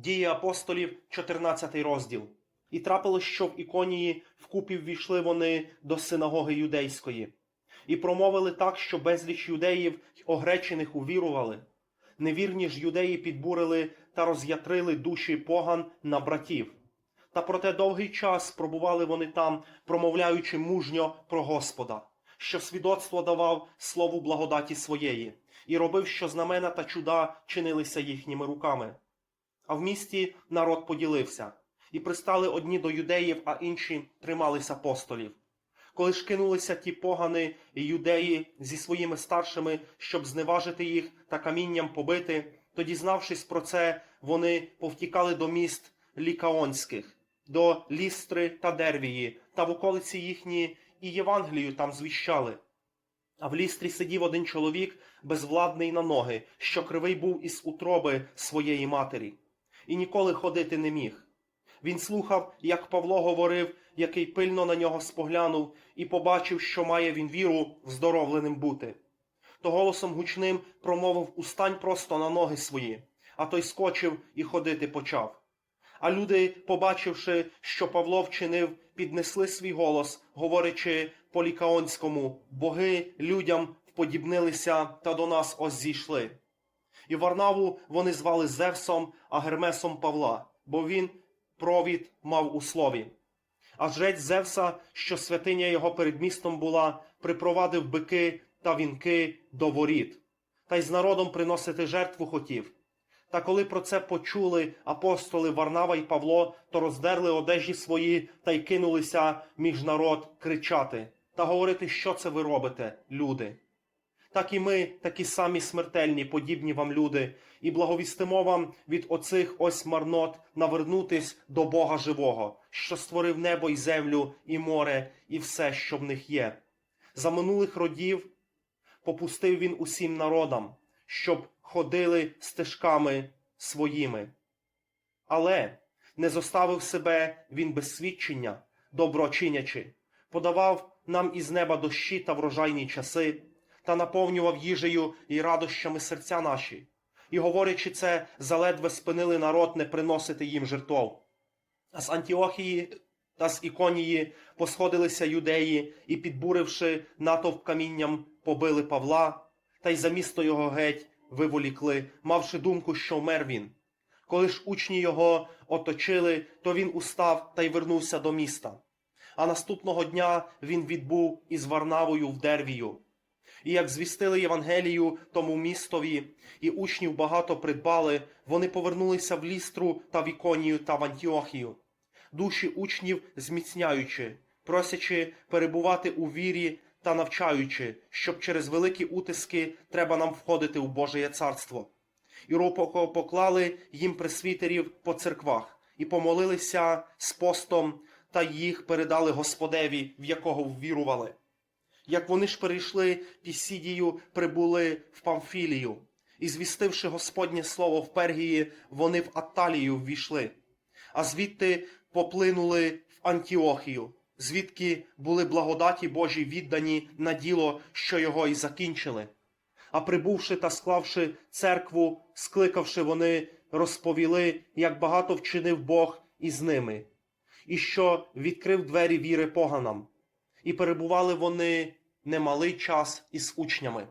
Дії апостолів, 14 розділ. І трапилось, що в іконії вкупі ввійшли вони до синагоги юдейської, і промовили так, що безліч юдеїв огречених увірували. Невірні ж юдеї підбурили та роз'ятрили душі поган на братів. Та проте довгий час пробували вони там, промовляючи мужньо про Господа, що свідоцтво давав слову благодаті своєї, і робив, що знамена та чуда чинилися їхніми руками. А в місті народ поділився, і пристали одні до юдеїв, а інші тримались апостолів. Коли ж кинулися ті погани і юдеї зі своїми старшими, щоб зневажити їх та камінням побити, то, дізнавшись про це, вони повтікали до міст лікаонських, до Лістри та Дервії, та в околиці їхні і Євангелію там звіщали. А в лістрі сидів один чоловік, безвладний на ноги, що кривий був із утроби своєї матері, і ніколи ходити не міг. Він слухав, як Павло говорив, який пильно на нього споглянув, і побачив, що має він віру вздоровленим бути. То голосом гучним промовив устань просто на ноги свої, а той скочив і ходити почав. А люди, побачивши, що Павло вчинив, піднесли свій голос, говорячи по лікаонському боги людям вподібнилися та до нас ось зійшли. І Варнаву вони звали Зевсом, а Гермесом Павла, бо він провід мав у слові. А жрець Зевса, що святиня його перед містом була, припровадив бики та вінки до воріт, та й з народом приносити жертву хотів. Та коли про це почули апостоли Варнава і Павло, то роздерли одежі свої та й кинулися між народ кричати та говорити, що це ви робите, люди. Так і ми, такі самі смертельні, подібні вам люди, і благовістимо вам від оцих ось марнот навернутись до Бога живого, що створив небо і землю, і море, і все, що в них є. За минулих родів попустив він усім народам, щоб ходили стежками своїми. Але не зоставив себе він без свідчення, доброчинячи, подавав нам із неба дощі та врожайні часи, та наповнював їжею і радощами серця наші, і, говорячи це, заледве спинили народ не приносити їм жертов. А з Антіохії та з Іконії посходилися юдеї і, підбуривши натовп камінням, побили Павла, та й за місто його геть виволікли, мавши думку, що вмер він. Коли ж учні його оточили, то він устав та й вернувся до міста. А наступного дня він відбув із Варнавою в Дервію. І як звістили Євангелію тому містові, і учнів багато придбали, вони повернулися в лістру та в Іконію та в Антіохію, душі учнів зміцняючи, просячи перебувати у вірі та навчаючи, щоб через великі утиски треба нам входити у Божеє царство. І ропоко поклали їм пресвітерів по церквах, і помолилися з постом, та їх передали Господеві, в якого ввірували. Як вони ж перейшли Пісідію, прибули в Памфілію, і, звістивши Господнє слово в Пергії, вони в Атталію ввійшли, а звідти поплинули в Антіохію, звідки були благодаті Божі віддані на діло, що його і закінчили. А прибувши та склавши церкву, скликавши вони, розповіли, як багато вчинив Бог із ними, і що відкрив двері віри поганам. І перебували вони немалий час із учнями.